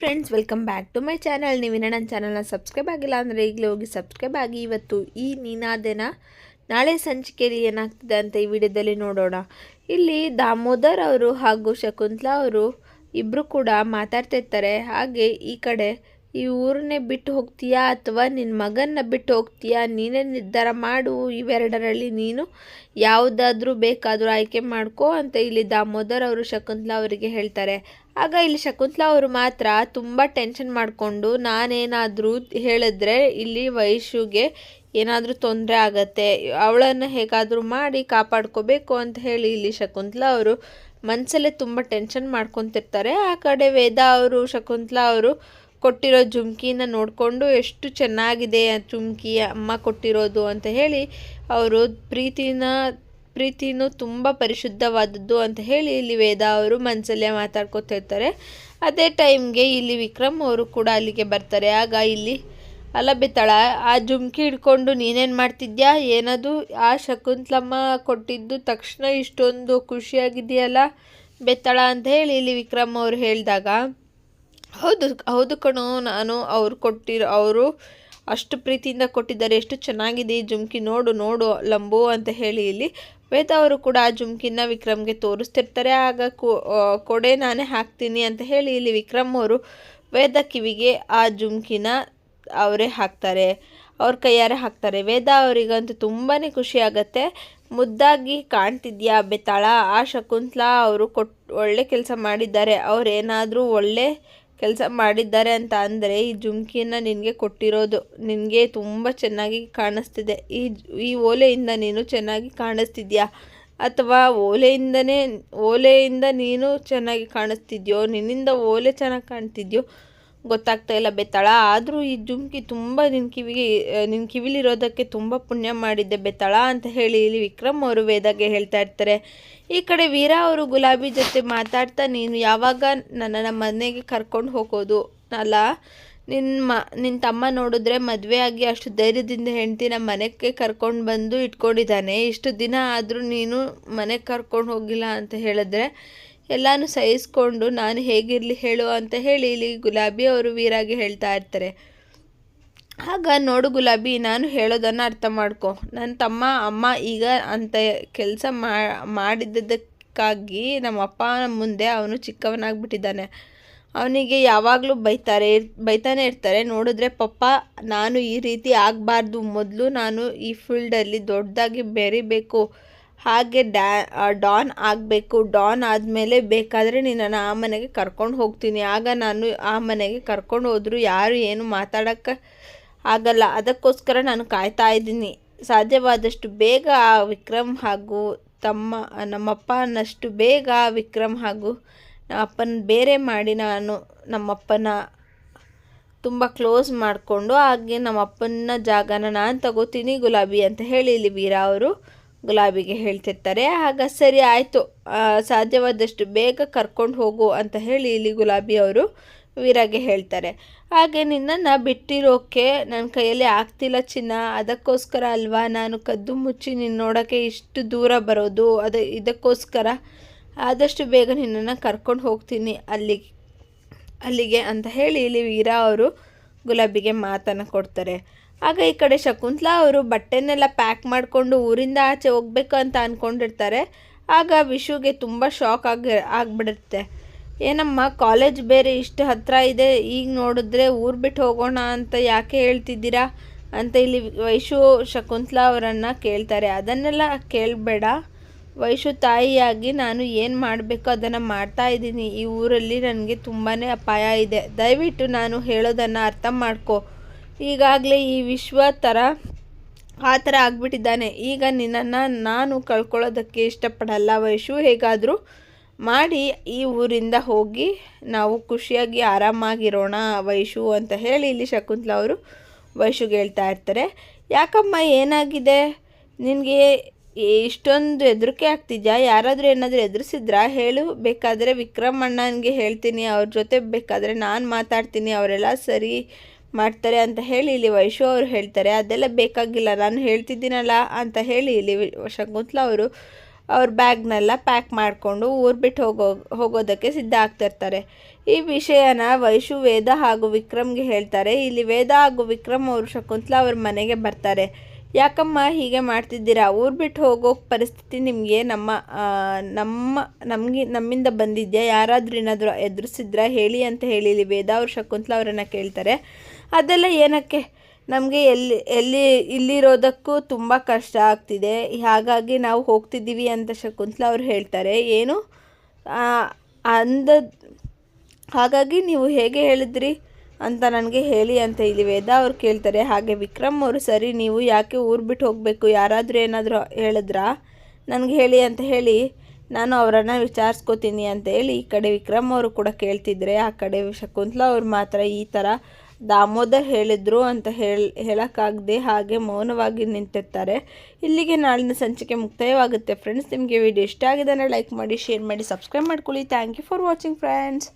Friends welcome back to my channel ನೀವಿನ ನನ್ನ ಚಾನಲ್ನ subscribe ಆಗಿಲ್ಲ ಅಂದರೆ ಈಗಲೇ ಹೋಗಿ ಸಬ್ಸ್ಕ್ರೈಬ್ ಆಗಿ. ಇವತ್ತು ಈ ನೀನಾದೇನ ನಾಳೆ ಸಂಚಿಕೆಯಲ್ಲಿ ಏನಾಗ್ತಿದೆ ಅಂತ ಈ ವಿಡಿಯೋದಲ್ಲಿ ನೋಡೋಣ. ಇಲ್ಲಿ ದಾಮೋದರ್ ಅವರು ಹಾಗೂ ಶಕುಂತಲಾ ಅವರು ಇಬ್ಬರು ಕೂಡ ಮಾತಾಡ್ತಿರ್ತಾರೆ ಹಾಗೆ ಈ ಕಡೆ ಈ ಊರನ್ನೇ ಬಿಟ್ಟು ಹೋಗ್ತೀಯಾ ಅಥವಾ ನಿನ್ನ ಮಗನ್ನ ಬಿಟ್ಟು ಹೋಗ್ತೀಯಾ? ನೀನೇ ನಿರ್ಧಾರ ಮಾಡು. ಇವೆರಡರಲ್ಲಿ ನೀನು ಯಾವುದಾದ್ರೂ ಬೇಕಾದರೂ ಆಯ್ಕೆ ಮಾಡ್ಕೋ ಅಂತ ಇಲ್ಲಿ ದಾಮೋದರ್ ಅವರು ಶಕುಂತಲಾ ಅವರಿಗೆ ಹೇಳ್ತಾರೆ. ಆಗ ಇಲ್ಲಿ ಶಕುಂತಲಾ ಅವರು ಮಾತ್ರ ತುಂಬ ಟೆನ್ಷನ್ ಮಾಡಿಕೊಂಡು, ನಾನೇನಾದರೂ ಹೇಳಿದ್ರೆ ಇಲ್ಲಿ ವಯಸ್ಸುಗೆ ಏನಾದರೂ ತೊಂದರೆ ಆಗತ್ತೆ, ಅವಳನ್ನು ಹೇಗಾದರೂ ಮಾಡಿ ಕಾಪಾಡ್ಕೋಬೇಕು ಅಂತ ಹೇಳಿ ಇಲ್ಲಿ ಶಕುಂತಲಾ ಅವರು ಮನಸ್ಸಲ್ಲೇ ತುಂಬ ಟೆನ್ಷನ್ ಮಾಡ್ಕೊತಿರ್ತಾರೆ. ಆ ಕಡೆ ವೇದ ಅವರು, ಶಕುಂತಲಾ ಅವರು ಕೊಟ್ಟಿರೋ ಜುಮ್ಕಿನ ನೋಡಿಕೊಂಡು ಎಷ್ಟು ಚೆನ್ನಾಗಿದೆ ಆ ಜುಮ್ಕಿ ಅಮ್ಮ ಕೊಟ್ಟಿರೋದು ಅಂತ ಹೇಳಿ ಅವರು ಪ್ರೀತಿನ, ಪ್ರೀತಿನೂ ತುಂಬ ಪರಿಶುದ್ಧವಾದದ್ದು ಅಂತ ಹೇಳಿ ಇಲ್ಲಿ ವೇದ ಅವರು ಮನಸ್ಸಲ್ಲೇ ಮಾತಾಡ್ಕೊತಿರ್ತಾರೆ ಅದೇ ಟೈಮ್ಗೆ ಇಲ್ಲಿ ವಿಕ್ರಮ್ ಅವರು ಕೂಡ ಅಲ್ಲಿಗೆ ಬರ್ತಾರೆ. ಆಗ ಇಲ್ಲಿ ಅಲ್ಲ ಬೆತ್ತಳ ಆ ಜುಮ್ಕಿ ಹಿಡ್ಕೊಂಡು ನೀನೇನು ಮಾಡ್ತಿದ್ಯಾ? ಏನದು? ಆ ಶಕುಂತಲಮ್ಮ ಕೊಟ್ಟಿದ್ದು ತಕ್ಷಣ ಇಷ್ಟೊಂದು ಖುಷಿಯಾಗಿದೆಯಲ್ಲ ಬೆತ್ತಳ ಅಂತ ಹೇಳಿ ಇಲ್ಲಿ ವಿಕ್ರಮ್ ಅವರು ಹೇಳಿದಾಗ ಹೌದು ಹೌದು ಕಣೋ, ನಾನು ಅವ್ರು ಕೊಟ್ಟಿರೋ, ಅವರು ಅಷ್ಟು ಪ್ರೀತಿಯಿಂದ ಕೊಟ್ಟಿದ್ದಾರೆ, ಎಷ್ಟು ಚೆನ್ನಾಗಿದೆ ಈ ಜುಮ್ಕಿ, ನೋಡು ನೋಡು, ಲಂಬು ಅಂತ ಹೇಳಿ ಇಲ್ಲಿ. ವೇದ ಅವರು ಕೂಡ ಆ ಜುಮ್ಕಿನ ವಿಕ್ರಮ್ಗೆ ತೋರಿಸ್ತಿರ್ತಾರೆ, ಆಗ ಕೊಡೆ ನಾನೇ ಹಾಕ್ತೀನಿ ಅಂತ ಹೇಳಿ ಇಲ್ಲಿ ವಿಕ್ರಮ್ ಅವರು ವೇದ ಕಿವಿಗೆ ಆ ಜುಮ್ಕಿನ ಅವರೇ ಹಾಕ್ತಾರೆ, ಅವ್ರ ಕೈಯಾರೆ ಹಾಕ್ತಾರೆ. ವೇದ ಅವರಿಗಂತೂ ತುಂಬಾ ಖುಷಿ ಆಗುತ್ತೆ. ಮುದ್ದಾಗಿ ಕಾಣ್ತಿದ್ಯಾ ಬೆತ್ತಾಳ ಆ ಶಕುಂತ್ಲಾ ಅವರು ಕೊಟ್, ಒಳ್ಳೆ ಕೆಲಸ ಮಾಡಿದ್ದಾರೆ. ಅವರೇನಾದರೂ ಒಳ್ಳೆ ಕೆಲಸ ಮಾಡಿದ್ದಾರೆ ಅಂತ ಅಂದರೆ ಈ ಜುಮ್ಕಿನ ನಿನಗೆ ಕೊಟ್ಟಿರೋದು. ನಿನಗೆ ತುಂಬ ಚೆನ್ನಾಗಿ ಕಾಣಿಸ್ತಿದೆ. ಈ ಈ ಓಲೆಯಿಂದ ನೀನು ಚೆನ್ನಾಗಿ ಕಾಣಿಸ್ತಿದ್ಯಾ? ಅಥವಾ ಓಲೆಯಿಂದನೇ, ಓಲೆಯಿಂದ ನೀನು ಚೆನ್ನಾಗಿ ಕಾಣಿಸ್ತಿದ್ಯೋ? ನಿನ್ನಿಂದ ಓಲೆ ಚೆನ್ನಾಗಿ ಕಾಣ್ತಿದ್ಯೋ? ಗೊತ್ತಾಗ್ತಾ ಇಲ್ಲ, ಬೆತ್ತಾಳ. ಆದರೂ ಈ ಜುಮ್ಕಿ ತುಂಬ ನಿನ್ನ ಕಿವಿಗೆ ನಿನ್ನ ಕಿವಿಲಿರೋದಕ್ಕೆ ತುಂಬ ಪುಣ್ಯ ಮಾಡಿದ್ದೆ ಬೆತ್ತಾಳ ಅಂತ ಹೇಳಿ ಇಲ್ಲಿ ವಿಕ್ರಮ್ ಅವರು ವೇದಾಗೆ ಹೇಳ್ತಾ ಇರ್ತಾರೆ. ಈ ಕಡೆ ವೀರ ಅವರು ಗುಲಾಬಿ ಜೊತೆ ಮಾತಾಡ್ತಾ, ನೀನು ಯಾವಾಗ ನನ್ನನ್ನು ಮನೆಗೆ ಕರ್ಕೊಂಡು ಹೋಗೋದು? ಅಲ್ಲ ನಿನ್ನ ಮ ನಿನ್ನ ತಮ್ಮ ನೋಡಿದ್ರೆ ಮದುವೆ ಆಗಿ ಅಷ್ಟು ಧೈರ್ಯದಿಂದ ಹೆಂಡ್ತಿ ನಮ್ಮ ಮನೆಗೆ ಕರ್ಕೊಂಡು ಬಂದು ಇಟ್ಕೊಂಡಿದ್ದಾನೆ. ಇಷ್ಟು ದಿನ ಆದರೂ ನೀನು ಮನೆಗೆ ಕರ್ಕೊಂಡು ಹೋಗಿಲ್ಲ ಅಂತ ಹೇಳಿದ್ರೆ ಎಲ್ಲನೂ ಸಹಿಸ್ಕೊಂಡು ನಾನು ಹೇಗಿರಲಿ ಹೇಳು ಅಂತ ಹೇಳಿ ಇಲ್ಲಿ ಗುಲಾಬಿ ಅವರು ವೀರಾಗಿ ಹೇಳ್ತಾ ಇರ್ತಾರೆ. ಆಗ ನೋಡು ಗುಲಾಬಿ, ನಾನು ಹೇಳೋದನ್ನು ಅರ್ಥ ಮಾಡ್ಕೊ. ನನ್ನ ತಮ್ಮ, ಅಮ್ಮ ಈಗ ಅಂತ ಕೆಲಸ ಮಾಡಿದ್ದಕ್ಕಾಗಿ ನಮ್ಮ ಅಪ್ಪ ಮುಂದೆ ಅವನು ಚಿಕ್ಕವನಾಗ್ಬಿಟ್ಟಿದ್ದಾನೆ. ಅವನಿಗೆ ಯಾವಾಗಲೂ ಬೈತಾರೆ, ಬೈತಾನೆ ಇರ್ತಾರೆ. ನೋಡಿದ್ರೆ ಪಪ್ಪ, ನಾನು ಈ ರೀತಿ ಆಗಬಾರ್ದು. ಮೊದಲು ನಾನು ಈ ಫೀಲ್ಡಲ್ಲಿ ದೊಡ್ಡದಾಗಿ ಬೆರಿಬೇಕು. ಹಾಗೆ ಡ್ಯಾ ಡಾನ್ ಆಗಬೇಕು. ಡಾನ್ ಆದಮೇಲೆ ಬೇಕಾದರೆ ನಿನ್ನನ್ನು ಆ ಮನೆಗೆ ಕರ್ಕೊಂಡು ಹೋಗ್ತೀನಿ. ಆಗ ನಾನು ಆ ಮನೆಗೆ ಕರ್ಕೊಂಡು ಹೋದರೂ ಯಾರು ಏನು ಮಾತಾಡೋಕ್ಕೆ ಆಗಲ್ಲ. ಅದಕ್ಕೋಸ್ಕರ ನಾನು ಕಾಯ್ತಾ ಇದ್ದೀನಿ. ಸಾಧ್ಯವಾದಷ್ಟು ಬೇಗ ಆ ವಿಕ್ರಮ್ ಹಾಗೂ ತಮ್ಮ ನಮ್ಮಪ್ಪನಷ್ಟು ಬೇಗ ವಿಕ್ರಮ್ ಹಾಗೂ ಅಪ್ಪನ ಬೇರೆ ಮಾಡಿ ನಾನು ನಮ್ಮಪ್ಪನ ತುಂಬ ಕ್ಲೋಸ್ ಮಾಡಿಕೊಂಡು ಹಾಗೆ ನಮ್ಮಪ್ಪನ ಜಾಗನ ನಾನು ತಗೋತೀನಿ ಗುಲಾಬಿ ಅಂತ ಹೇಳಿ ಇಲ್ಲಿ ವೀರ ಅವರು. ಗುಲಾಬಿಗೆ ಹೇಳ್ತಿರ್ತಾರೆ, ಆಗ ಸರಿ ಆಯಿತು ಸಾಧ್ಯವಾದಷ್ಟು ಬೇಗ ಕರ್ಕೊಂಡು ಹೋಗು ಅಂತ ಹೇಳಿ ಇಲ್ಲಿ ಗುಲಾಬಿ ಅವರು ವೀರಾಗೆ ಹೇಳ್ತಾರೆ. ಹಾಗೆ ನಿನ್ನನ್ನು ಬಿಟ್ಟಿರೋಕೆ ನನ್ನ ಕೈಯಲ್ಲಿ ಆಗ್ತಿಲ್ಲ ಚಿನ್ನ, ಅದಕ್ಕೋಸ್ಕರ ಅಲ್ವಾ ನಾನು ಕದ್ದು ಮುಚ್ಚಿ ನಿನ್ನ ನೋಡೋಕ್ಕೆ ಇಷ್ಟು ದೂರ ಬರೋದು, ಅದು, ಇದಕ್ಕೋಸ್ಕರ ಆದಷ್ಟು ಬೇಗ ನಿನ್ನನ್ನು ಕರ್ಕೊಂಡು ಹೋಗ್ತೀನಿ ಅಲ್ಲಿಗೆ ಅಲ್ಲಿಗೆ ಅಂತ ಹೇಳಿ ಇಲ್ಲಿ ವೀರ ಅವರು ಗುಲಾಬಿಗೆ ಮಾತನ್ನು ಕೊಡ್ತಾರೆ. ಆಗ ಈ ಕಡೆ ಶಕುಂತಲಾ ಅವರು ಬಟ್ಟೆನೆಲ್ಲ ಪ್ಯಾಕ್ ಮಾಡಿಕೊಂಡು ಊರಿಂದ ಆಚೆ ಹೋಗ್ಬೇಕು ಅಂತ ಅಂದ್ಕೊಂಡಿರ್ತಾರೆ ಆಗ ವಿಶುಗೆ ತುಂಬ ಶಾಕ್ ಆಗಿ, ಆಗಿಬಿಡುತ್ತೆ. ಏನಮ್ಮ, ಕಾಲೇಜ್ ಬೇರೆ ಇಷ್ಟು ಹತ್ತಿರ ಇದೆ, ಈಗ ನೋಡಿದ್ರೆ ಊರು ಬಿಟ್ಟು ಹೋಗೋಣ ಅಂತ ಯಾಕೆ ಹೇಳ್ತಿದ್ದೀರಾ ಅಂತ ಇಲ್ಲಿ ವೈಶು, ಶಕುಂತಲಾ ಅವರನ್ನು ಕೇಳ್ತಾರೆ. ಅದನ್ನೆಲ್ಲ ಕೇಳಬೇಡ. ವೈಶು ತಾಯಿಯಾಗಿ ನಾನು ಏನು ಮಾಡಬೇಕು ಅದನ್ನು ಮಾಡ್ತಾ ಇದ್ದೀನಿ. ಈ ಊರಲ್ಲಿ ನನಗೆ ತುಂಬಾ ಅಪಾಯ ಇದೆ. ದಯವಿಟ್ಟು ನಾನು ಹೇಳೋದನ್ನು ಅರ್ಥ ಮಾಡ್ಕೊ. ಈಗಾಗಲೇ ಈ ವಿಶ್ವ ಥರ ಆ ಥರ ಆಗ್ಬಿಟ್ಟಿದ್ದಾನೆ. ಈಗ ನಿನ್ನನ್ನು ನಾನು ಕಳ್ಕೊಳ್ಳೋದಕ್ಕೆ ಇಷ್ಟಪಡಲ್ಲ ವಯಸ್ಸು ಹೇಗಾದರೂ ಮಾಡಿ ಈ ಊರಿಂದ ಹೋಗಿ ನಾವು ಖುಷಿಯಾಗಿ ಆರಾಮಾಗಿರೋಣ ವಯಸ್ಸು ಅಂತ ಹೇಳಿ ಇಲ್ಲಿ ಶಕುಂತಲ ಅವರು ವಯಸ್ಸುಗೆ ಹೇಳ್ತಾ ಇರ್ತಾರೆ. ಯಾಕಮ್ಮ, ಏನಾಗಿದೆ? ನಿನಗೆ ಇಷ್ಟೊಂದು ಹೆದರಿಕೆ ಆಗ್ತಿದ್ಯಾ? ಯಾರಾದರೂ ಏನಾದರೂ ಎದುರಿಸಿದ್ರಾ ಹೇಳು. ಬೇಕಾದರೆ ವಿಕ್ರಮ್ ಅಣ್ಣನಿಗೆ ಹೇಳ್ತೀನಿ. ಅವ್ರ ಜೊತೆ ಬೇಕಾದರೆ ನಾನು ಮಾತಾಡ್ತೀನಿ. ಅವರೆಲ್ಲ ಸರಿ ಮಾಡ್ತಾರೆ ಅಂತ ಹೇಳಿ ಇಲ್ಲಿ ವೈಶು ಅವರು ಹೇಳ್ತಾರೆ. ಅದೆಲ್ಲ ಬೇಕಾಗಿಲ್ಲ, ನಾನು ಹೇಳ್ತಿದ್ದೀನಲ್ಲ ಅಂತ ಹೇಳಿ ಇಲ್ಲಿ ಶಕುಂತ್ಲಾ ಅವರು ಅವ್ರ ಬ್ಯಾಗ್ನೆಲ್ಲ ಪ್ಯಾಕ್ ಮಾಡಿಕೊಂಡು ಊರು ಬಿಟ್ಟು ಹೋಗೋ, ಹೋಗೋದಕ್ಕೆ ಸಿದ್ಧ ಆಗ್ತಿರ್ತಾರೆ ಈ ವಿಷಯನ ವೈಶು, ವೇದ ಹಾಗೂ ವಿಕ್ರಮ್ಗೆ ಹೇಳ್ತಾರೆ. ಇಲ್ಲಿ ವೇದ ಹಾಗೂ ವಿಕ್ರಮ್ ಅವರು ಶಕುಂತಲಾ ಅವ್ರ ಮನೆಗೆ ಬರ್ತಾರೆ. ಯಾಕಮ್ಮ ಹೀಗೆ ಮಾಡ್ತಿದ್ದೀರಾ? ಊರು ಬಿಟ್ಟು ಹೋಗೋ ಪರಿಸ್ಥಿತಿ ನಿಮಗೆ ನಮ್ಮ ನಮ್ಮ, ನಮಗೆ, ನಮ್ಮಿಂದ ಬಂದಿದ್ಯಾ? ಯಾರಾದರೂ ಏನಾದರೂ ಎದುರಿಸಿದ್ರಾ? ಹೇಳಿ ಅಂತ ಹೇಳಿ ಇಲ್ಲಿ ವೇದ ಅವ್ರು ಶಕುಂತಲಾ ಅವರನ್ನು ಕೇಳ್ತಾರೆ. ಅದೆಲ್ಲ ಏನಕ್ಕೆ? ನಮಗೆ ಎಲ್ಲಿ ಎಲ್ಲಿ ಇಲ್ಲಿರೋದಕ್ಕೂ ತುಂಬ ಕಷ್ಟ ಆಗ್ತಿದೆ. ಹಾಗಾಗಿ ನಾವು ಹೋಗ್ತಿದ್ದೀವಿ ಅಂತ ಶಕುಂತಲ ಅವ್ರು ಹೇಳ್ತಾರೆ. ಏನು? ಅಂದ ಹಾಗಾಗಿ ನೀವು ಹೇಗೆ ಹೇಳಿದ್ರಿ ಅಂತ ನನಗೆ ಹೇಳಿ ಅಂತ ಇಲ್ಲಿ ವೇದ ಅವ್ರು ಕೇಳ್ತಾರೆ. ಹಾಗೆ ವಿಕ್ರಮ್ ಅವರು, ಸರಿ, ನೀವು ಯಾಕೆ ಊರು ಬಿಟ್ಟು ಹೋಗಬೇಕು? ಯಾರಾದರೂ ಏನಾದರೂ ಹೇಳಿದ್ರಾ? ನನಗೆ ಹೇಳಿ ಅಂತ ಹೇಳಿ ನಾನು ಅವರನ್ನು ವಿಚಾರಿಸ್ಕೋತೀನಿ ಅಂತ ಹೇಳಿ ಈ ಕಡೆ ವಿಕ್ರಮ್ ಅವರು ಕೂಡ ಕೇಳ್ತಿದ್ರೆ, ಆ ಕಡೆ ಶಕುಂತಲಾ ಅವ್ರು ಮಾತ್ರ ಈ ಥರ ದಾಮೋದರ್ ಹೇಳಿದ್ರು ಅಂತ ಹೇಳಿ, ಹೇಳೋಕ್ಕಾಗದೆ ಹಾಗೆ ಮೌನವಾಗಿ ನಿಂತಿರ್ತಾರೆ. ಇಲ್ಲಿಗೆ ನಾಳಿನ ಸಂಚಿಕೆ ಮುಕ್ತಾಯವಾಗುತ್ತೆ. ಫ್ರೆಂಡ್ಸ್, ನಿಮಗೆ ವಿಡಿಯೋ ಇಷ್ಟ ಆಗಿದ್ದಾನೆ ಲೈಕ್ ಮಾಡಿ, ಶೇರ್ ಮಾಡಿ, ಸಬ್ಸ್ಕ್ರೈಬ್ ಮಾಡ್ಕೊಳ್ಳಿ. Thank you for watching, friends.